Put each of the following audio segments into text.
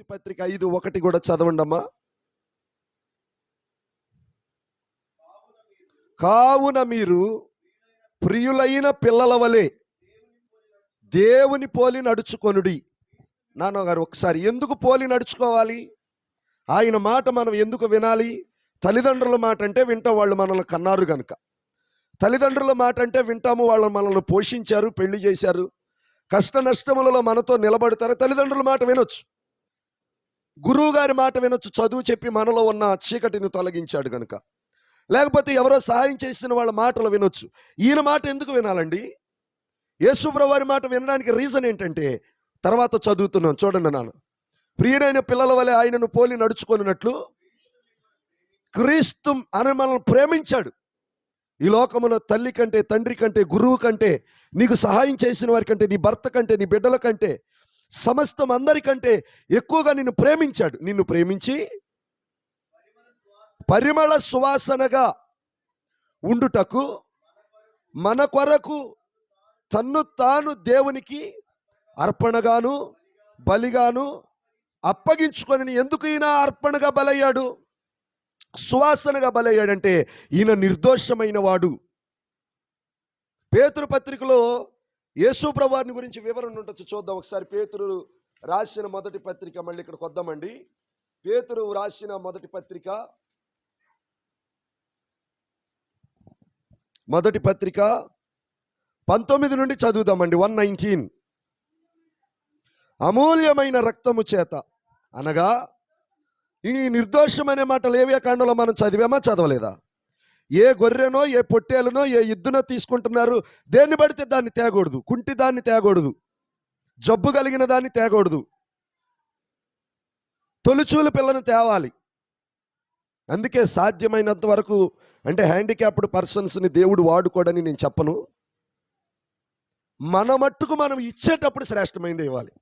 FC పత్రిక ఐదు ఒకటి కూడా చదవండమ్మా. కావున మీరు ప్రియులైన పిల్లల వలె దేవుని పోలి నడుచుకొనుడి. నాన్నగారు ఒకసారి ఎందుకు పోలి నడుచుకోవాలి? ఆయన మాట మనం ఎందుకు వినాలి? తల్లిదండ్రుల మాట అంటే వింటాం వాళ్ళు మనల్ని కన్నారు కనుక తల్లిదండ్రుల మాట అంటే వింటాము వాళ్ళు మనల్ని పోషించారు పెళ్ళి చేశారు. కష్ట నష్టములలో మనతో నిలబడతారు తల్లిదండ్రుల మాట వినొచ్చు. గురువు గారి మాట వినొచ్చు చదువు చెప్పి మనలో ఉన్న చీకటిని తొలగించాడు కనుక లేకపోతే ఎవరో సహాయం చేసిన వాళ్ళ మాటలు వినొచ్చు. ఈయన మాట ఎందుకు వినాలండి? యేసుప్రభు వారి మాట వినడానికి రీజన్ ఏంటంటే తర్వాత చదువుతున్నాం చూడండి నాన్న. ప్రియుడైన పిల్లల వలె ఆయనను పోలి నడుచుకున్నట్లు క్రీస్తు అని మనల్ని ప్రేమించాడు. ఈ లోకములో తల్లి కంటే తండ్రి కంటే గురువు కంటే నీకు సహాయం చేసిన వారి కంటే నీ భర్త కంటే నీ బిడ్డల కంటే సమస్తం అందరికంటే ఎక్కువగా నిన్ను ప్రేమించాడు. నిన్ను ప్రేమించి పరిమళ సువాసనగా ఉండుటకు మన కొరకు తన్ను తాను దేవునికి అర్పణగాను బలిగాను అప్పగించుకొని ఎందుకు ఈయన అర్పణగా బలయ్యాడు? సువాసనగా బలయ్యాడంటే ఈయన నిర్దోషమైన వాడు పేతురు పత్రికలో యేసు ప్రభాని గురించి వివరణ ఉండొచ్చు చూద్దాం. ఒకసారి పేతురు రాసిన మొదటి పత్రిక మళ్ళీ ఇక్కడికి వద్దామండి. పేతురు రాసిన మొదటి పత్రిక మొదటి పత్రిక పంతొమ్మిది నుండి చదువుదామండి వన్ నైన్టీన్. అమూల్యమైన రక్తము చేత అనగా ఈ నిర్దోషమనే మాట లేవియా కాండంలో మనం చదివామా చదవలేదా? ఏ గొర్రెనో ఏ పొట్టేలనో ఏ ఇద్దునో తీసుకుంటున్నారు దేన్ని పడితే దాన్ని తేగూడదు. కుంటి దాన్ని తేగూడదు. జబ్బు కలిగిన దాన్ని తేగూడదు. తొలిచూలు పిల్లను తేవాలి. అందుకే సాధ్యమైనంత వరకు అంటే హ్యాండిక్యాప్డ్ పర్సన్స్ని దేవుడు వాడుకోడని నేను చెప్పను. మన మట్టుకు మనం ఇచ్చేటప్పుడు శ్రేష్టమైనది ఇవ్వాలి.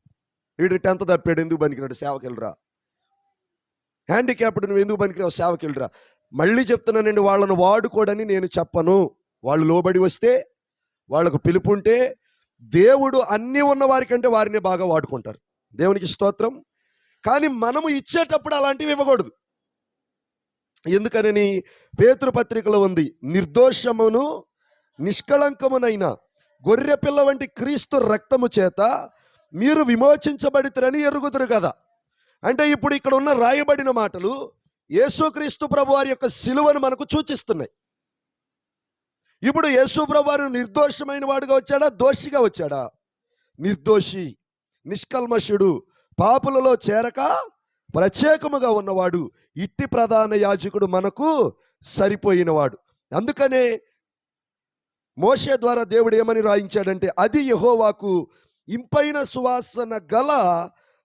వీడు టెన్త్ తప్పాడు ఎందుకు పనికిరాడు సేవకెళ్ళరా హ్యాండిక్యాప్డ్ నువ్వు ఎందుకు పనికిరావు సేవకెళ్ళరా మళ్ళీ చెప్తున్నానండి వాళ్ళను వాడుకోడని నేను చెప్పను. వాళ్ళు లోబడి వస్తే వాళ్ళకు పిలుపు ఉంటే దేవుడు అన్నీ ఉన్న వారికంటే వారిని బాగా వాడుకుంటారు. దేవునికి స్తోత్రం. కానీ మనము ఇచ్చేటప్పుడు అలాంటివి ఇవ్వకూడదు. ఎందుకనని పేతృ పత్రికలో ఉంది నిర్దోషమును నిష్కళంకమునైన గొర్రె పిల్ల వంటి క్రీస్తు రక్తము చేత మీరు విమోచించబడితరని ఎరుగుదురు కదా. అంటే ఇప్పుడు ఇక్కడ ఉన్న రాయబడిన మాటలు యేసుక్రీస్తు ప్రభు వారి యొక్క సిలువను మనకు సూచిస్తున్నాయి. ఇప్పుడు యేసు ప్రభు వారు నిర్దోషమైన వాడుగా వచ్చాడా? దోషిగా వచ్చాడా? నిర్దోషి నిష్కల్మషుడు పాపులలో చేరక ప్రత్యేకముగా ఉన్నవాడు ఇట్టి ప్రధాన యాజకుడు మనకు సరిపోయినవాడు. అందుకనే మోషే ద్వారా దేవుడు ఏమని రాయించాడంటే అది యహోవాకు ఇంపైన సువాసన గల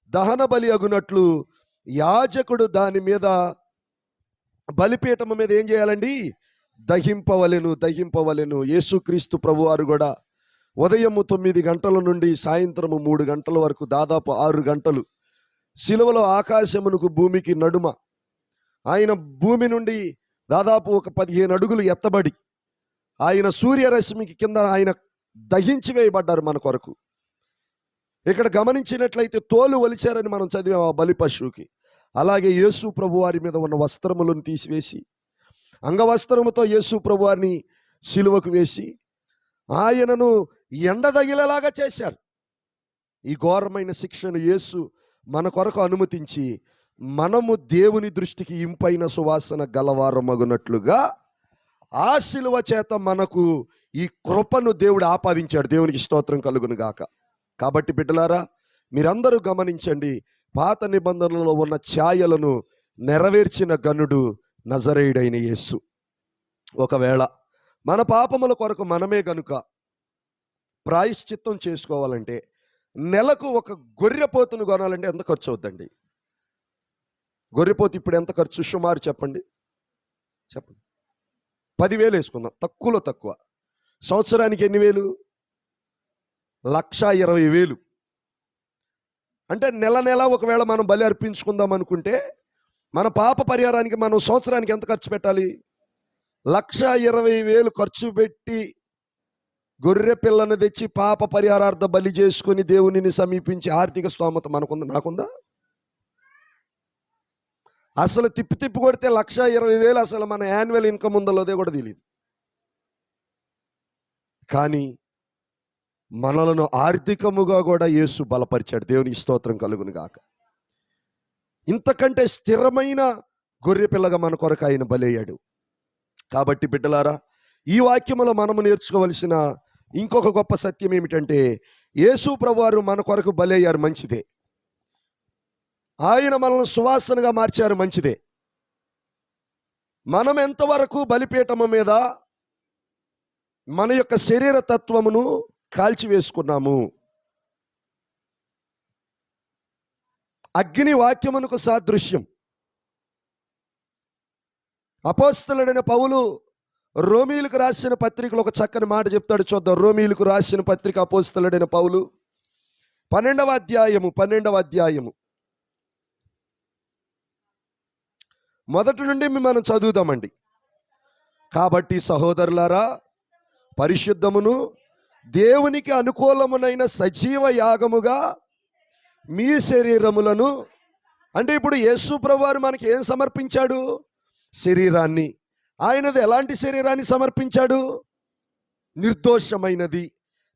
దహన బలి అగునట్లు యాజకుడు దాని మీద బలిపీఠము మీద ఏం చేయాలండి? దహింపవలెను దహింపవలెను. యేసుక్రీస్తు ప్రభువారు కూడా ఉదయము తొమ్మిది గంటల నుండి సాయంత్రము మూడు గంటల వరకు దాదాపు ఆరు గంటలు శిలువలో ఆకాశమునకు భూమికి నడుమ. ఆయన భూమి నుండి దాదాపు ఒక పదిహేను అడుగులు ఎత్తబడి ఆయన సూర్యరశ్మికి కింద ఆయన దహించి వేయబడ్డారు మన కొరకు. ఇక్కడ గమనించినట్లయితే తోలు వలిచారని మనం చదివాం ఆ బలి పశువుకి. అలాగే యేసు ప్రభు వారి మీద ఉన్న వస్త్రములను తీసివేసి అంగవస్త్రముతో యేసు ప్రభు వారిని సిలువకు వేసి ఆయనను ఎండదగిలేలాగా చేశారు. ఈ ఘోరమైన శిక్షను యేసు మన కొరకు అనుమతించి మనము దేవుని దృష్టికి ఇంపైన సువాసన గలవారమగునట్లుగా ఆ శిలువ చేత మనకు ఈ కృపను దేవుడు ఆపాదించాడు. దేవునికి స్తోత్రం కలుగును గాక కాబట్టి బిడ్డలారా మీరందరూ గమనించండి పాత నిబంధనలో ఉన్న ఛాయలను నెరవేర్చిన గనుడు నజరేయుడైన యేసు. ఒకవేళ మన పాపముల కొరకు మనమే గనుక ప్రాయశ్చిత్తం చేసుకోవాలంటే నెలకు ఒక గొర్రెపోతును కొనాలంటే ఎంత ఖర్చు అవుద్దండి? గొర్రెపోతు ఇప్పుడు ఎంత ఖర్చు? సుమారు చెప్పండి. చెప్పండి. పదివేలు వేసుకుందాం. తక్కువలో తక్కువ. సంవత్సరానికి ఎన్ని వేలు? లక్ష ఇరవై వేలు. అంటే నెల నెల ఒకవేళ మనం బలి అర్పించుకుందాం అనుకుంటే మన పాప పరిహారానికి మనం సంవత్సరానికి ఎంత ఖర్చు పెట్టాలి? లక్ష ఇరవై వేలు ఖర్చు పెట్టి గొర్రె పిల్లను తెచ్చి పాప పరిహారార్థ బలి చేసుకుని దేవునిని సమీపించి ఆర్థిక స్తోమత మనకుందా? నాకుందా? అసలు తిప్పి తిప్పి కొడితే లక్ష ఇరవై వేలు అసలు మన యాన్యువల్ ఇన్కమ్ ఉందలోదే కూడా తెలియదు కానీ మనలను ఆర్థికముగా కూడా యేసు బలపరిచాడు. దేవునికి స్తోత్రం కలుగును గాక. ఇంతకంటే స్థిరమైన గొర్రె పిల్లగా మన కొరకు ఆయన బలయ్యాడు. కాబట్టి బిడ్డలారా ఈ వాక్యములో మనము నేర్చుకోవలసిన ఇంకొక గొప్ప సత్యం ఏమిటంటే యేసు ప్రభువారు మన కొరకు బలయ్యారు మంచిదే. ఆయన మనల్ని సువాసనగా మార్చారు మంచిదే. మనం ఎంతవరకు బలిపీఠము మీద మన యొక్క శరీర తత్వమును కాల్చివేసుకున్నాము. అగ్ని వాక్యమునకు సాదృశ్యం. అపోస్తలుడైన పౌలు రోమీలకు రాసిన పత్రికలు ఒక చక్కని మాట చెప్తాడు చూద్దాం. రోమీలకు రాసిన పత్రిక అపోస్తలుడైన పౌలు. పన్నెండవ అధ్యాయము పన్నెండవ అధ్యాయము. మొదటి నుండి మనం చదువుదామండి. కాబట్టి సహోదరులారా పరిశుద్ధమును దేవునికి అనుకూలమునైన సజీవ యాగముగా మీ శరీరములను అంటే ఇప్పుడు యేసు ప్రభువారు మనకి ఏం సమర్పించాడు? శరీరాన్ని. ఆయనది ఎలాంటి శరీరాన్ని సమర్పించాడు? నిర్దోషమైనది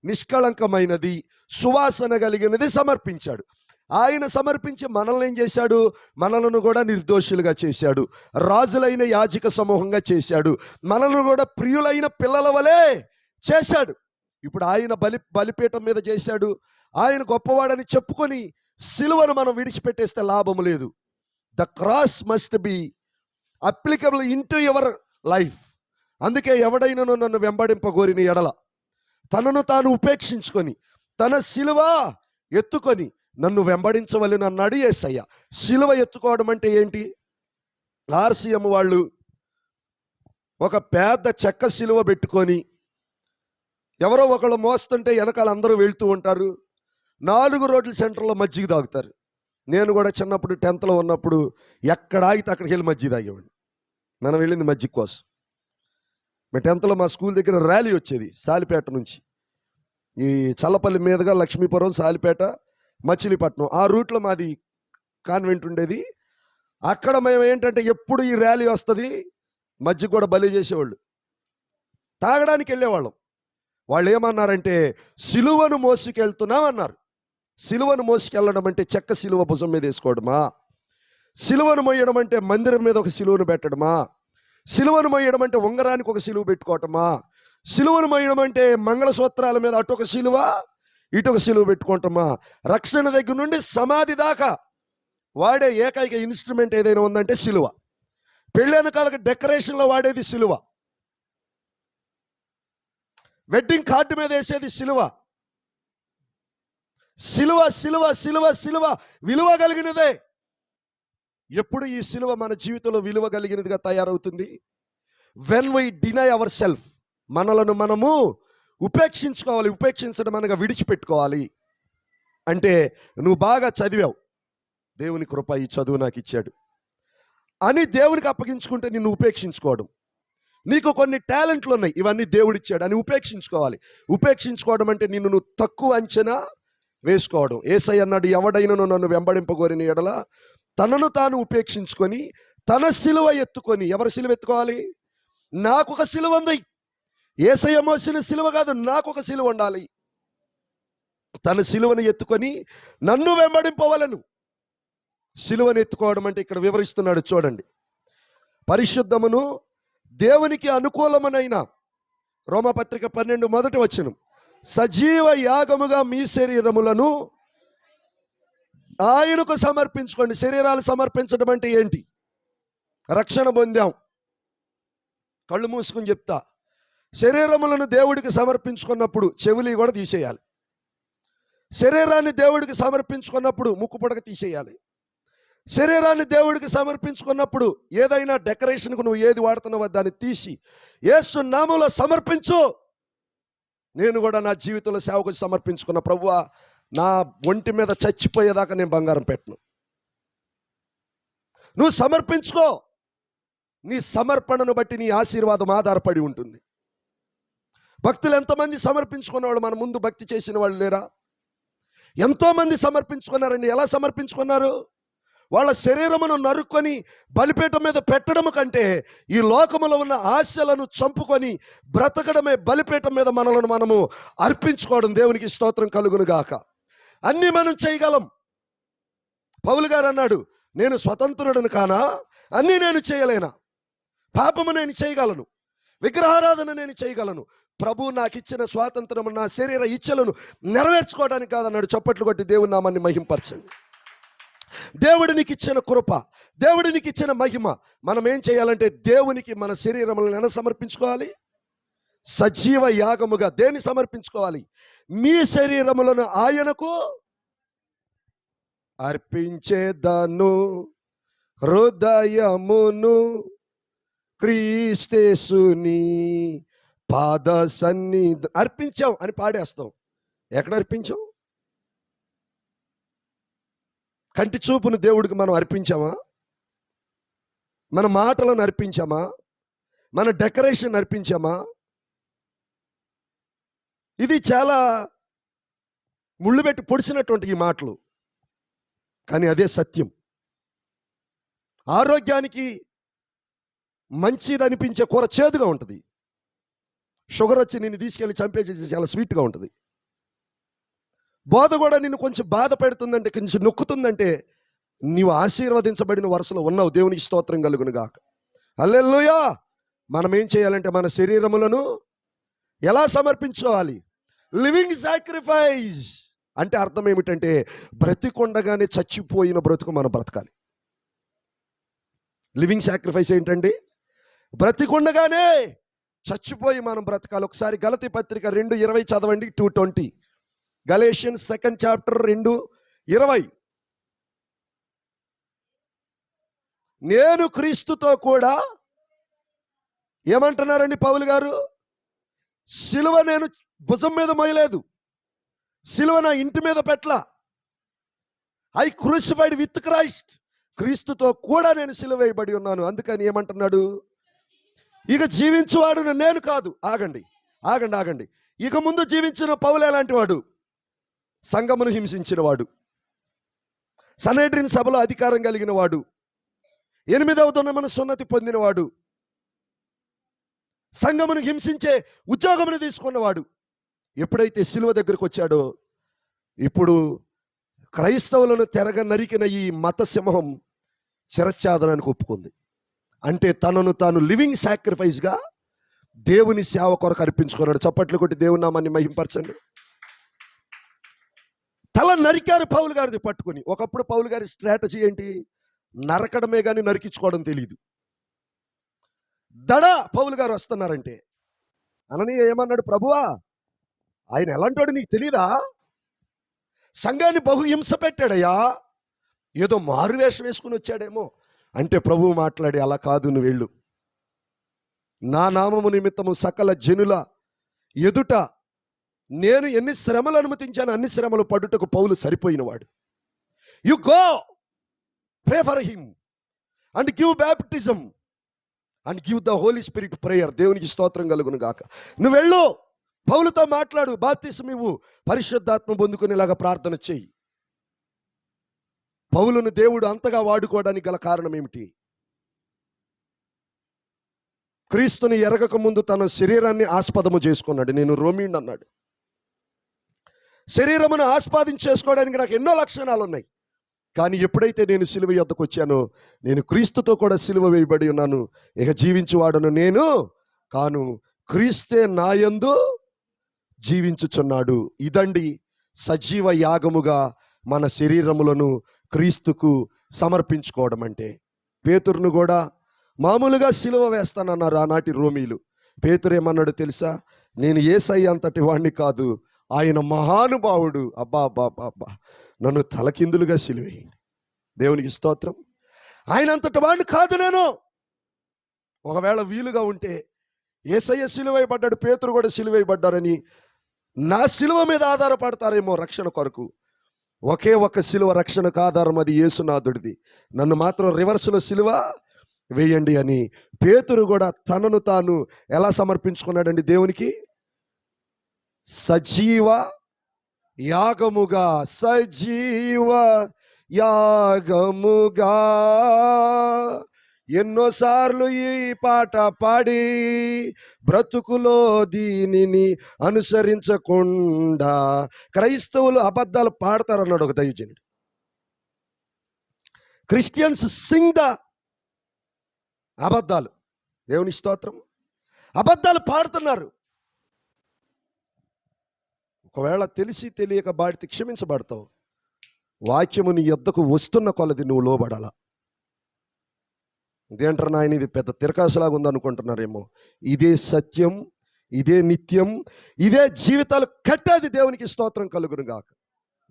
నిష్కళంకమైనది సువాసన కలిగినది సమర్పించాడు. ఆయన సమర్పించి మనల్ని ఏం చేశాడు? మనలను కూడా నిర్దోషులుగా చేశాడు. రాజులైన యాజక సమూహంగా చేశాడు. మనల్ని కూడా ప్రియులైన పిల్లల వలె చేశాడు. ఇప్పుడు ఆయన బలి బలిపీఠం మీద చేశాడు. ఆయన గొప్పవాడని చెప్పుకొని సిలువను మనం విడిచిపెట్టేస్తే లాభం లేదు. The cross must be applicable in to your life అందుకే ఎవడైనను నన్ను వెంబడింపగోరిన ఎడల. తనను తాను ఉపేక్షించుకొని తన సిలువ ఎత్తుకొని నన్ను వెంబడించవలని అన్నాడు ఏసయ్య. సిలువ ఎత్తుకోవడం అంటే ఏంటి? ఆర్సీఎం వాళ్ళు ఒక పెద్ద చెక్క సిలువ పెట్టుకొని ఎవరో ఒకళ్ళు మోస్తుంటే వెనకాల అందరూ వెళ్తూ ఉంటారు. నాలుగు రోడ్ల సెంటర్లో మజ్జిగ తాగుతారు. నేను కూడా చిన్నప్పుడు టెన్త్లో ఉన్నప్పుడు ఎక్కడ ఆగితే అక్కడికి వెళ్ళి మజ్జిగ తాగేవాడిని. మనం వెళ్ళింది మజ్జిగ కోసం. మా టెన్త్లో మా స్కూల్ దగ్గర ర్యాలీ వచ్చేది సాలిపేట నుంచి. ఈ చల్లపల్లి మీదుగా లక్ష్మీపురం సాలిపేట మచిలీపట్నం. ఆ రూట్లో మాది కాన్వెంట్ ఉండేది. అక్కడ మేము ఏంటంటే ఎప్పుడు ఈ ర్యాలీ వస్తుంది మజ్జిగ కూడా బలి చేసేవాళ్ళు. తాగడానికి వెళ్ళేవాళ్ళం. వాళ్ళు ఏమన్నారంటే సిలువను మోసుకెళ్తున్నాం అన్నారు సిలువను మోసుకెళ్ళడం అంటే చెక్క సిలువ భుజం మీద వేసుకోవడమా? సిలువను మొయ్యడం అంటే మందిరం మీద ఒక సిలువను పెట్టడమా? సిలువను మొయ్యడం అంటే ఉంగరానికి ఒక సిలువ పెట్టుకోవటమా? సిలువను మొయ్యడం అంటే మంగళసూత్రాల మీద అటు ఒక సిలువ? ఇటు ఒక సిలువ పెట్టుకోవటమా? రక్షణ దగ్గర నుండి సమాధి దాకా వాడే ఏకైక ఇన్స్ట్రుమెంట్ ఏదైనా ఉందంటే సిలువ. పెళ్ళైన కాలకి డెకరేషన్లో వాడేది సిలువ. వెడ్డింగ్ కార్డు మీద వేసేది సిలువ. సిలువ సిలువ సిలువ సిలువ విలువ కలిగినదే ఎప్పుడు ఈ సిలువ మన జీవితంలో విలువ కలిగినదిగా తయారవుతుంది? When we deny our self మనలను మనము ఉపేక్షించుకోవాలి ఉపేక్షించడం అనగా విడిచిపెట్టుకోవాలి. అంటే నువ్వు బాగా చదివావు. దేవుని కృప ఈ చదువు నాకు ఇచ్చాడు. అని దేవునికి అప్పగించుకుంటే నిన్ను ఉపేక్షించుకోవడం. నీకు కొన్ని టాలెంట్లు ఉన్నాయి. ఇవన్నీ దేవుడిచ్చాడు అని ఉపేక్షించుకోవాలి. ఉపేక్షించుకోవడం అంటే నిన్ను నువ్వు తక్కువ అంచనా వేసుకోవడం. ఏసై అన్నాడు ఎవడైనను నన్ను వెంబడింపగోరిన ఎడల? తనను తాను ఉపేక్షించుకొని తన సిలువ ఎత్తుకొని ఎవరు సిలువ ఎత్తుకోవాలి? నాకు ఒక సిలువ ఉంది. ఏసయ్య మోసిన సిలువ కాదు నాకు ఒక సిలువ ఉండాలి. తన సిలువను ఎత్తుకొని నన్ను వెంబడింపవలను. సిలువను ఎత్తుకోవడం అంటే ఇక్కడ వివరిస్తున్నాడు చూడండి. పరిశుద్ధమును దేవునికి అనుకూలమనైన రోమపత్రిక పన్నెండు మొదటి వచ్చను సజీవ యాగముగా మీ శరీరములను ఆయనకు సమర్పించుకోండి. శరీరాలు సమర్పించడం అంటే ఏంటి? రక్షణ పొందాం. కళ్ళు మూసుకొని చెప్తా. శరీరములను దేవుడికి సమర్పించుకున్నప్పుడు చెవులు కూడా తీసేయాలి. శరీరాన్ని దేవుడికి సమర్పించుకున్నప్పుడు ముక్కు పొడక తీసేయాలి. శరీరాన్ని దేవుడికి సమర్పించుకున్నప్పుడు ఏదైనా డెకరేషన్కు నువ్వు ఏది వాడుతున్నావో దాన్ని తీసి ఏసు నామంలో సమర్పించు. నేను కూడా నా జీవితంలో సేవకు సమర్పించుకున్న ప్రభువా నా ఒంటి మీద చచ్చిపోయేదాకా నేను బంగారం పెట్టను. నువ్వు సమర్పించుకో. నీ సమర్పణను బట్టి నీ ఆశీర్వాదం ఆధారపడి ఉంటుంది. భక్తులు ఎంతమంది సమర్పించుకున్న వాళ్ళు మన ముందు భక్తి చేసిన వాళ్ళు లేరా? ఎంతోమంది సమర్పించుకున్నారండి. ఎలా సమర్పించుకున్నారు? వాళ్ళ శరీరమును నరుక్కొని బలిపీఠం మీద పెట్టడం కంటే ఈ లోకములో ఉన్న ఆశలను చంపుకొని బ్రతకడమే బలిపీఠం మీద మనలను మనము అర్పించుకోవడం దేవునికి స్తోత్రం కలుగును గాక అన్నీ మనం చేయగలం. పౌలు గారు అన్నాడు నేను స్వతంత్రుడను కానా? అన్నీ నేను చేయలేనా? పాపము నేను చేయగలను. విగ్రహారాధన నేను చేయగలను. ప్రభు నాకు ఇచ్చిన స్వాతంత్రము నా శరీర ఇచ్చలను నెరవేర్చుకోవడానికి కాదన్నాడు. చప్పట్లు కొట్టి దేవుని నామాన్ని మహింపరచండి. దేవుడు నీకు ఇచ్చిన కృప దేవుడు నీకు ఇచ్చిన మహిమ. మనం ఏం చేయాలంటే దేవునికి మన శరీరములను ఎలా సమర్పించుకోవాలి? సజీవ యాగముగా దేని సమర్పించుకోవాలి? మీ శరీరములను ఆయనకు అర్పించేదను. హృదయమును క్రీస్తేసుని పాద సన్నిధి అర్పించాం అని పాడేస్తాం. ఎక్కడ అర్పించాం? కంటి చూపును దేవుడికి మనం అర్పించామా? మన మాటలను అర్పించామా? మన డెకరేషన్ అర్పించామా? ఇది చాలా ముళ్ళు పెట్టి పొడిచినటువంటి ఈ మాటలు. కానీ అదే సత్యం. ఆరోగ్యానికి మంచిది అనిపించే కూర చేదుగా ఉంటుంది. షుగర్ వచ్చి నేను తీసుకెళ్ళి చంపేసేసి చాలా స్వీట్గా ఉంటుంది. బోధ కూడా నిన్ను కొంచెం బాధ పెడుతుందంటే కొంచెం నొక్కుతుందంటే నీవు ఆశీర్వదించబడిన వరుసలో ఉన్నావు. దేవునికి స్తోత్రం కలుగును గాక. అల్లెల్లుయా మనం ఏం చేయాలంటే మన శరీరములను ఎలా సమర్పించుకోవాలి? లివింగ్ సాక్రిఫైస్ అంటే అర్థం ఏమిటంటే బ్రతికొండగానే చచ్చిపోయిన బ్రతుకు మనం బ్రతకాలి. లివింగ్ సాక్రిఫైస్ ఏంటండి? బ్రతికొండగానే చచ్చిపోయి మనం బ్రతకాలి. ఒకసారి గలతి పత్రిక రెండు ఇరవై చదవండి two twenty. Galatian second chapter రెండు ఇరవై. నేను క్రీస్తుతో కూడా ఏమంటున్నారండి పౌలు గారు? సిలువ నేను భుజం మీద మోయలేదు. సిలువ నా ఇంటి మీద పెట్ల ఐ క్రూసిఫైడ్ విత్ క్రైస్ట్. క్రీస్తుతో కూడా నేను సిలువ వేయబడి ఉన్నాను. అందుకని ఏమంటున్నాడు? ఇక జీవించువాడు నేను కాదు. ఆగండి. ఆగండి ఆగండి. ఇక ముందు జీవించిన పౌలు ఎలాంటి వాడు? సంఘమును హింసించిన వాడు సనేడ్రిన్ సభలో అధికారం కలిగిన వాడు ఎనిమిదవ దున్నమను సున్నతి పొందినవాడు. సంఘమును హింసించే ఉద్యోగమును తీసుకున్నవాడు. ఎప్పుడైతే సిలువ దగ్గరకు వచ్చాడో ఇప్పుడు క్రైస్తవులను తెరగ నరికిన ఈ మత సింహం చిరచ్ఛాదనానికి ఒప్పుకుంది. అంటే తనను తాను లివింగ్ సాక్రిఫైస్గా దేవుని సేవ కొరకు అర్పించుకున్నాడు. చప్పట్లు కొట్టి దేవుని నామాన్ని మహింపరచండి. తల నరికారు పౌలు గారిది పట్టుకొని. ఒకప్పుడు పౌలు గారి స్ట్రాటజీ ఏంటి? నరకడమే కానీ నరికించుకోవడం తెలియదు దడ పౌలు గారు వస్తున్నారంటే. అనని ఏమన్నాడు? ప్రభువా ఆయన ఎలాంటోడు నీకు తెలీదా? సంఘాన్ని బహు హింస పెట్టాడయ్యా. ఏదో మారువేషం వేసుకుని వచ్చాడేమో. అంటే ప్రభువు మాట్లాడి అలా కాదు నువ్వు వెళ్ళు. నా నామము నిమిత్తము సకల జనుల ఎదుట నేను ఎన్ని శ్రమలు అనుమతించాను అన్ని శ్రమలు పడుటకు పౌలు సరిపోయినవాడు. You go pray for him and give baptism and give the holy spirit prayer దేవునికి స్తోత్రం కలుగును గాక. నువ్వు వెళ్ళు పౌలుతో మాట్లాడు బాప్తిసం ఇవ్వు పరిశుద్ధాత్మ పొందుకునేలాగా ప్రార్థన చెయ్యి పౌలును దేవుడు అంతగా వాడుకోవడానికి గల కారణం ఏమిటి? క్రీస్తుని ఎరగక ముందు తన శరీరాన్ని ఆస్పదము చేసుకున్నాడు. నేను రోమిండ్ అన్నాడు. శరీరమును ఆస్వాదించేసుకోవడానికి నాకు ఎన్నో లక్షణాలు ఉన్నాయి. కానీ ఎప్పుడైతే నేను సిలువ యొద్దకు వచ్చానో నేను క్రీస్తుతో కూడా సిలువ వేయబడి ఉన్నాను. ఇక జీవించువాడను నేను కాను. క్రీస్తే నాయందు జీవించుచున్నాడు. ఇదండి సజీవ యాగముగా మన శరీరములను క్రీస్తుకు సమర్పించుకోవడం అంటే. పేతురును కూడా మామూలుగా సిలువ వేస్తానన్నారు ఆనాటి రోమీలు. పేతురు ఏమన్నాడు తెలుసా? నేను ఏసై అంతటి వాణ్ణి కాదు. ఆయన మహానుభావుడు. అబ్బా అబ్బా అబ్బా అబ్బా. నన్ను తలకిందులుగా సిలివేయండి. దేవునికి స్తోత్రం. ఆయన అంతటి వాడిని కాదు నేను. ఒకవేళ వీలుగా ఉంటే ఏసయ్య సిలువైపడ్డాడు పేతురు కూడా సిలువైపడ్డారని నా సిలువ మీద ఆధారపడతారేమో రక్షణ కొరకు. ఒకే ఒక సిలువ రక్షణకు ఆధారం అది యేసునాథుడిది నన్ను మాత్రం రివర్స్లో సిలువ వేయండి అని పేతురు కూడా తనను తాను ఎలా సమర్పించుకున్నాడండి దేవునికి? సజీవ యాగముగా సజీవ యాగముగా. ఎన్నోసార్లు ఈ పాట పాడి బ్రతుకులో దీనిని అనుసరించకుండా క్రైస్తవులు అబద్ధాలు పాడతారన్నాడు ఒక దైవజనుడు. క్రిస్టియన్స్ సింగ్ ద అబద్ధాలు. దేవుని స్తోత్రం. అబద్ధాలు పాడుతున్నారు. ఒకవేళ తెలిసి తెలియక బాడితే క్షమించబడతావు. వాక్యము నీ యొద్దకు వస్తున్న కొలది నువ్వు లోబడాలా? ఇదేంటారు నాయన ఇది పెద్ద తిరకాసులాగా ఉందనుకుంటున్నారేమో. ఇదే సత్యం ఇదే నిత్యం ఇదే జీవితాలు కట్టేది దేవునికి స్తోత్రం కలుగును గాక.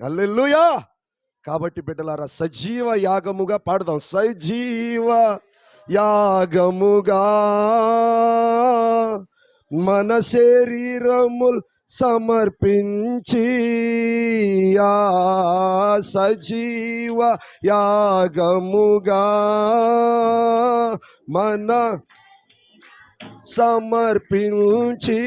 అల్లెల్లుయా కాబట్టి బిడ్డలారా సజీవ యాగముగా పాడదాం. సజీవ యాగముగా మన శరీరములు సమర్పించి ఆ సజీవ యాగముగా మన సమర్పించి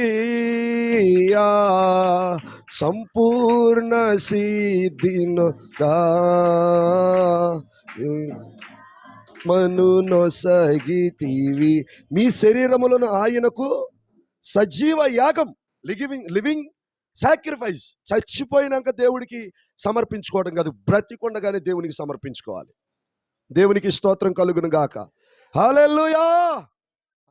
సంపూర్ణ సిద్ధినుగా మను నొసగితివి. మీ శరీరములను ఆయనకు సజీవ యాగం లివింగ్ లివింగ్ సాక్రిఫైస్ చచ్చిపోయినాక దేవుడికి సమర్పించుకోవడం కాదు బ్రతికొండగానే దేవునికి సమర్పించుకోవాలి. దేవునికి స్తోత్రం కలుగును గాక. హల్లెలూయా!